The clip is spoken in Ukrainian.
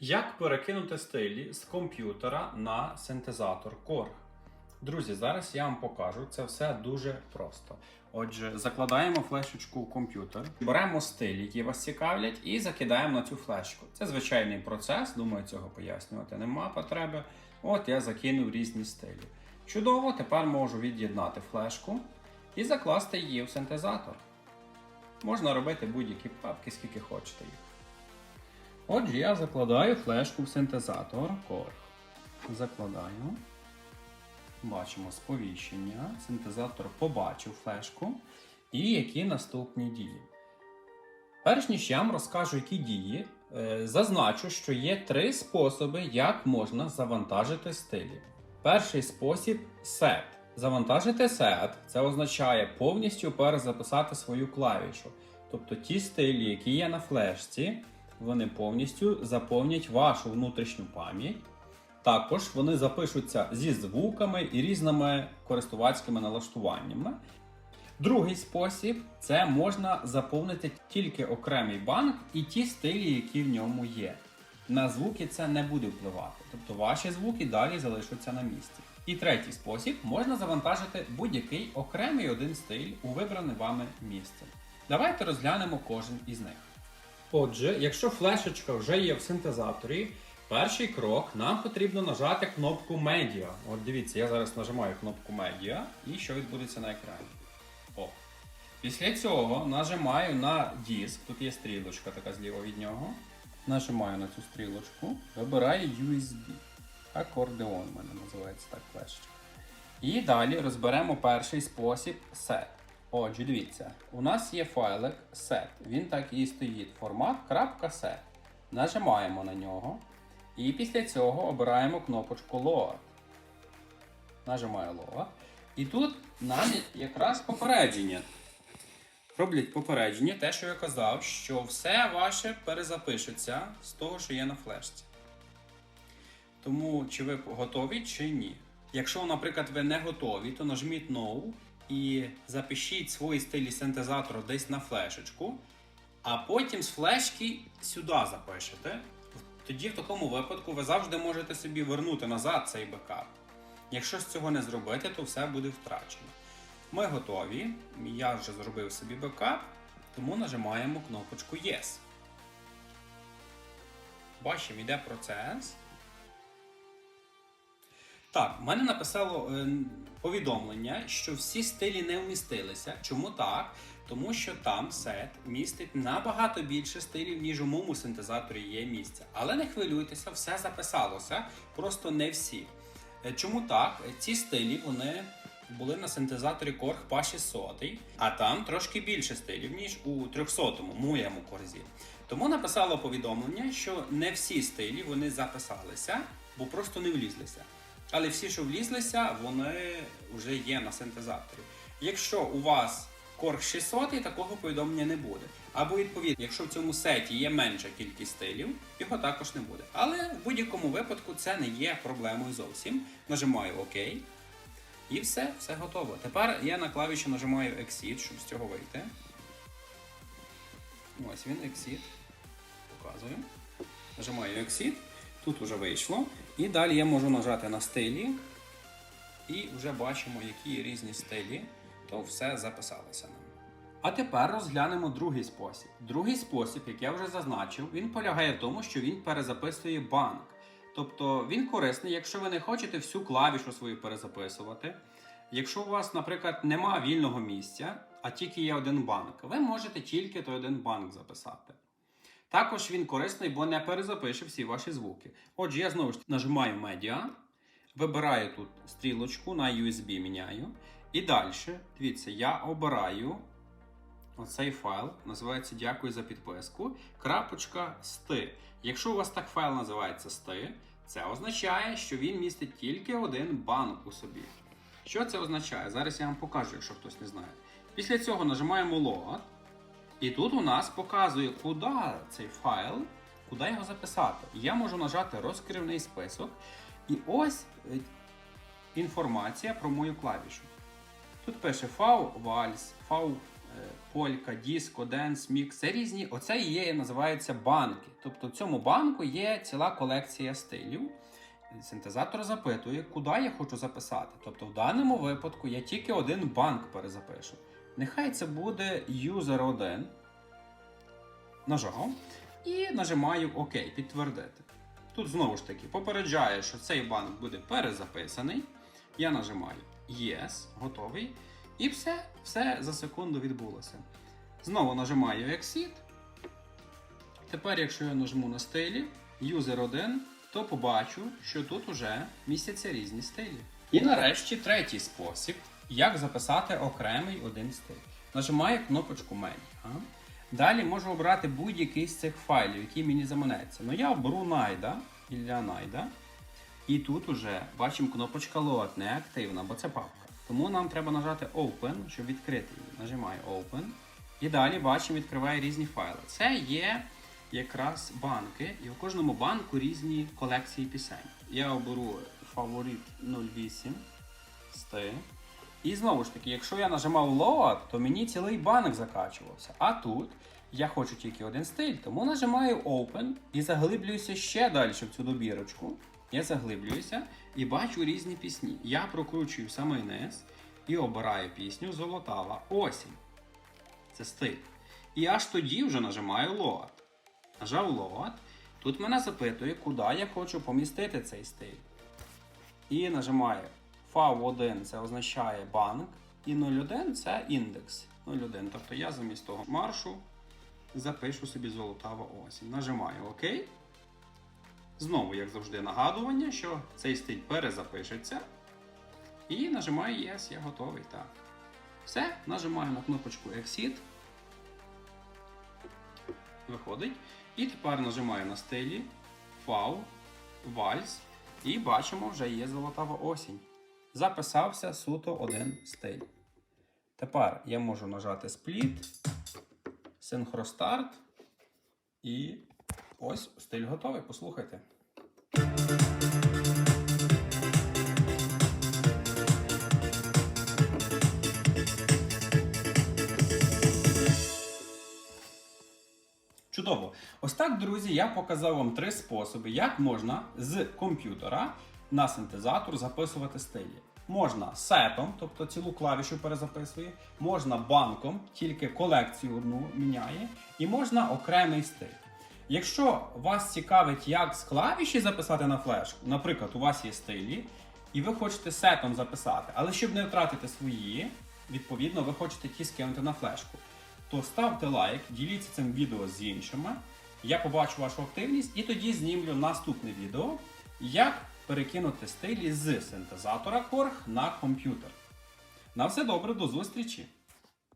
Як перекинути стилі з комп'ютера на синтезатор Korg? Друзі, зараз я вам покажу. Це все дуже просто. Отже, закладаємо флешечку в комп'ютер, беремо стилі, які вас цікавлять, і закидаємо на цю флешку. Це звичайний процес, думаю, цього пояснювати нема потреби. От я закинув різні стилі. Чудово, тепер можу від'єднати флешку і закласти її в синтезатор. Можна робити будь-які папки, скільки хочете їх. Отже, я закладаю флешку в синтезатор Korg. Закладаю. Бачимо сповіщення. Синтезатор побачив флешку. І які наступні дії. Перш ніж я вам розкажу, які дії, е, зазначу, що є три способи, як можна завантажити стилі. Перший спосіб set. Завантажити set це означає повністю перезаписати свою клавішу. Тобто ті стилі, які є на флешці, вони повністю заповнять вашу внутрішню пам'ять. Також вони запишуться зі звуками і різними користувацькими налаштуваннями. Другий спосіб це можна заповнити тільки окремий банк і ті стилі, які в ньому є. На звуки це не буде впливати, тобто ваші звуки далі залишаться на місці. І третій спосіб можна завантажити будь-який окремий один стиль у вибране вами місце. Давайте розглянемо кожен із них. Отже, якщо флешечка вже є в синтезаторі, перший крок нам потрібно нажати кнопку Media. От дивіться, я зараз нажимаю кнопку Media і що відбудеться на екрані. О. Після цього нажимаю на диск, тут є стрілочка така зліва від нього. Нажимаю на цю стрілочку, вибираю USB. Акордеон в мене називається так флешечка. І далі розберемо перший спосіб set. Отже, дивіться, у нас є файлик set. Він так і стоїть. Формат. Нажимаємо на нього. І після цього обираємо кнопочку Load. Нажимаю Load. І тут нам якраз попередження. Роблять попередження, те, що я казав, що все ваше перезапишеться з того, що є на флешці. Тому чи ви готові, чи ні. Якщо, наприклад, ви не готові, то нажміть No і запишіть свої стилі синтезатору десь на флешечку, а потім з флешки сюди запишете. Тоді в такому випадку ви завжди можете собі вернути назад цей бекап. Якщо з цього не зробити, то все буде втрачено. Ми готові. Я вже зробив собі бекап, тому нажимаємо кнопочку Yes. Бачимо, йде процес. Так, в мене написало е, повідомлення, що всі стилі не вмістилися. Чому так? Тому що там сет містить набагато більше стилів, ніж у моєму синтезаторі є місця. Але не хвилюйтеся, все записалося, просто не всі. Е, Чому так? Е, Ці стилі вони були на синтезаторі Korg PA 600, а там трошки більше стилів, ніж у 300-му моєму корзі. Тому написало повідомлення, що не всі стилі вони записалися, бо просто не влізлися. Але всі, що влізлися, вони вже є на синтезаторі. Якщо у вас Korg 600, такого повідомлення не буде. Або відповідно, якщо в цьому сеті є менша кількість стилів, його також не буде. Але в будь-якому випадку це не є проблемою зовсім. Нажимаю ОК. І все, все готово. Тепер я на клавіші нажимаю Exit, щоб з цього вийти. Ось він, Exit. Показую. Нажимаю Exit. Тут вже вийшло. І далі я можу нажати на стилі. І вже бачимо, які різні стилі, то все записалося нам. А тепер розглянемо другий спосіб. Другий спосіб, як я вже зазначив, він полягає в тому, що він перезаписує банк. Тобто він корисний, якщо ви не хочете всю клавішу свою перезаписувати. Якщо у вас, наприклад, нема вільного місця, а тільки є один банк, ви можете тільки той один банк записати. Також він корисний, бо не перезапише всі ваші звуки. Отже, я знову ж нажимаю медіа, вибираю тут стрілочку на USB міняю. І далі, дивіться, я обираю оцей файл, називається Дякую за підписку. Крапочка сти. Якщо у вас так файл називається сти, це означає, що він містить тільки один банк у собі. Що це означає? Зараз я вам покажу, якщо хтось не знає. Після цього нажимаємо Load. І тут у нас показує, куди цей файл, куди його записати. Я можу нажати розкривний список. І ось е, інформація про мою клавішу. Тут пише фау вальс, фау полька, диско, денс, мікс. Це різні. Оце і є, називаються банки. Тобто в цьому банку є ціла колекція стилів. Синтезатор запитує, куди я хочу записати. Тобто, в даному випадку я тільки один банк перезапишу. Нехай це буде user 1. Нажав. І нажимаю ОК, підтвердити. Тут знову ж таки попереджає, що цей банк буде перезаписаний. Я нажимаю Yes, готовий. І все, все за секунду відбулося. Знову нажимаю Exit. Тепер, якщо я нажму на стилі User 1, то побачу, що тут уже містяться різні стилі. І нарешті третій спосіб, як записати окремий один стиль. Нажимаю кнопочку Media. Далі можу обрати будь-який з цих файлів, який мені заманеться. Ну я оберу Найда для Найда. І тут уже бачимо кнопочка Load не активна, бо це папка. Тому нам треба нажати Open, щоб відкрити її. Нажимаю Open. І далі бачимо, відкриває різні файли. Це є якраз банки, і у кожному банку різні колекції пісень. Я оберу фаворит 08 стиль. І знову ж таки, якщо я нажимав Load, то мені цілий банк закачувався. А тут я хочу тільки один стиль, тому нажимаю Open і заглиблююся ще далі в цю добірочку. Я заглиблююся і бачу різні пісні. Я прокручую самий низ і обираю пісню Золотава осінь. Це стиль. І аж тоді вже нажимаю Load. Нажав Load. Тут мене запитує, куди я хочу помістити цей стиль. І нажимаю FAV1 це означає банк, і 01 це індекс 01. Тобто я замість того маршу запишу собі золотава осінь. Нажимаю ОК. Знову, як завжди, нагадування, що цей стиль перезапишеться. І нажимаю Yes, я готовий. Так. Все, нажимаю на кнопочку Exit. Виходить. І тепер нажимаю на стилі FAV, вальс. І бачимо, вже є золотава осінь. Записався суто один стиль. Тепер я можу нажати Split, Synchro І ось стиль готовий. Послухайте. Чудово. Ось так, друзі, я показав вам три способи, як можна з комп'ютера на синтезатор записувати стилі. Можна сетом, тобто цілу клавішу перезаписує, можна банком, тільки колекцію одну міняє, і можна окремий стиль. Якщо вас цікавить, як з клавіші записати на флешку, наприклад, у вас є стилі, і ви хочете сетом записати, але щоб не втратити свої, відповідно, ви хочете ті скинути на флешку, то ставте лайк, діліться цим відео з іншими. Я побачу вашу активність і тоді знімлю наступне відео, як перекинути стилі з синтезатора Korg на комп'ютер. На все добре, до зустрічі!